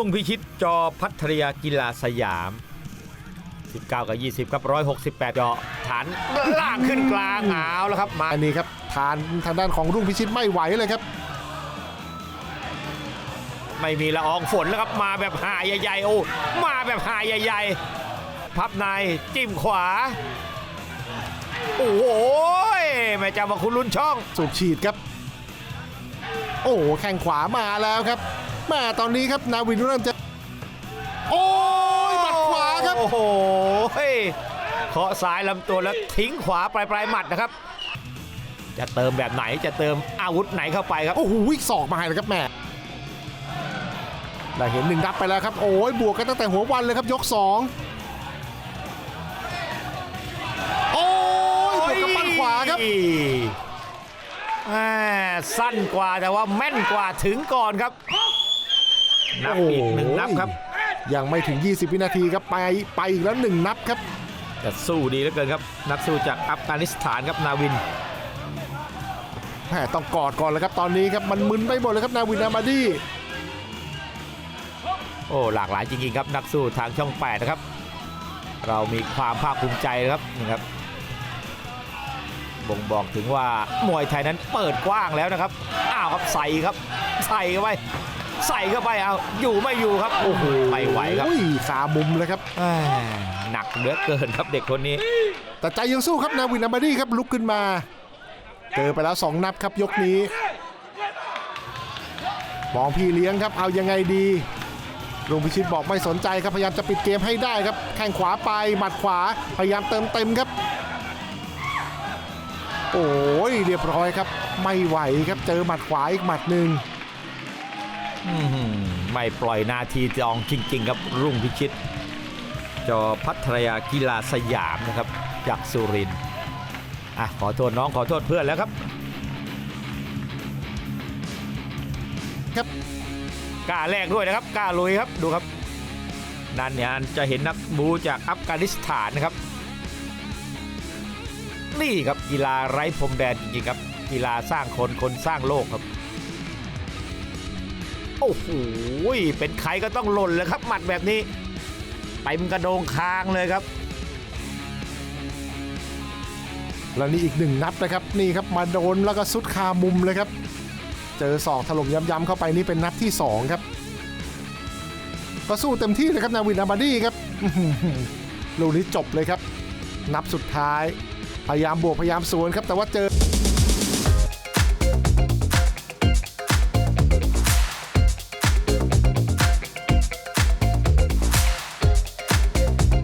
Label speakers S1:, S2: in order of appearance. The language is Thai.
S1: รุ่งพิชิตจอพัทยากีฬาสยาม 19 กับ 20 ครับ 168จอฐานล่างขึ้นกลางเอาแล้วครับ มา
S2: อันนี้ครับทานทางด้านของรุ่งพิชิตไม่ไหวเลยครับ
S1: ไม่มีละอองฝนแล้วครับ มาแบบหาใหญ่ๆโอ้มาแบบหาใหญ่ๆ พับในจิ้มขวา โอ้โหแม่จำว่าคุณลุ้นช่อง
S2: สูบฉีดครับ โอ้โหแข้งขวามาแล้วครับ แม่ตอนนี้ครับนาวินเริ่มจะ โอ้ยหมัดขวาครับ
S1: โอ้โหเคาะซ้ายลำตัวแล้วทิ้งขวาปลายปลายๆหมัดนะครับ จะเติมแบบไหนจะเติมอาวุธไหนเข้าไปครับ
S2: โอ้โหวิ่งศอกมาให้เลยครับแม่ได้เห็นหนึ่งนับไปแล้วครับ โอ้ยบวกกันตั้งแต่หัววันเลยครับยกสองโอ้ยบวกกับปั้นขวาครับ
S1: แม่สั้นกว่าแต่ว่าแม่นกว่าถึงก่อนครับ นับอีกหนึ่งนับครับ
S2: ยังไม่ถึง 20 วินาทีครับไปไปอีกแล้วหนึ่งนับครับ
S1: แต่สู้ดีเหลือเกินครับ นักสู้จากอัฟกานิสถานครับนาวิน
S2: แหมต้องกอดก่อนเลยครับตอนนี้ครับมันมึนไปหมดเลยครับนาวินอามาดี
S1: โอ้หลากหลายจริงๆครับนักสู้ทางช่อง8นะครับ เรามีความภาคภูมิใจนะครับนี่ครับบ่งบอกถึงว่ามวยไทยนั้นเปิดกว้างแล้วนะครับ อ้าวครับใส่ครับ ใส่เข้าไป ใส่เข้าไปเอาอยู่ไม่อยู่ครับโอ้โหไม่ไหวครับ
S2: อุ้ยขามุมเลยครับ
S1: แหม่หนักเหลือเกินครับเด็กคนนี้
S2: แต่ใจยังสู้ครับนาวินอามาดีครับลุกขึ้นมาเจอไปแล้ว 2 นับครับยกนี้มองพี่เลี้ยงครับเอายังไงดีลุงพิชิตบอกไม่สนใจครับพยายามจะปิดเกมให้ได้ครับ แข้งขวาไปหมัดขวาพยายามเติมเต็มครับ โอ้ยเรียบร้อยครับ ไม่ไหวครับเจอหมัดขวาอีกหมัดหนึ่ง
S1: อื้อหือไม่ปล่อยนาทีจองจริง ๆ ครับรุ่งพิชิต จอพัทยากีฬาสยามนะครับ จากสุรินทร์อะขอโทษน้องขอโทษเพื่อนแล้วครับ
S2: ครับ
S1: กล้าแลกด้วยนะครับกล้าลุยครับดูครับนั่นเนี่ยจะเห็นนักบูจากอัฟกานิสถานนะครับ นี่ครับกีฬาไร้พรมแดนจริงๆครับกีฬาสร้างคนคนสร้างโลกครับ โอ้โหเป็นใครก็ต้องหล่นเลยครับ หมัดแบบนี้เต็มกระโดงคางเลยครับ
S2: แล้วนี่อีกหนึ่งนับนะครับนี่ครับมาโดนแล้วก็สุดคามุมเลยครับ เจอศอกถล่มย้ำๆเข้าไปนี่เป็นนับที่สองครับ ก็สู้เต็มที่เลยครับนาวินอามาดี้ครับอื้อหือลูกนี้จบเลยครับ นับสุดท้ายพยายามบวกพยายามสวนครับแต่ว่าเจอ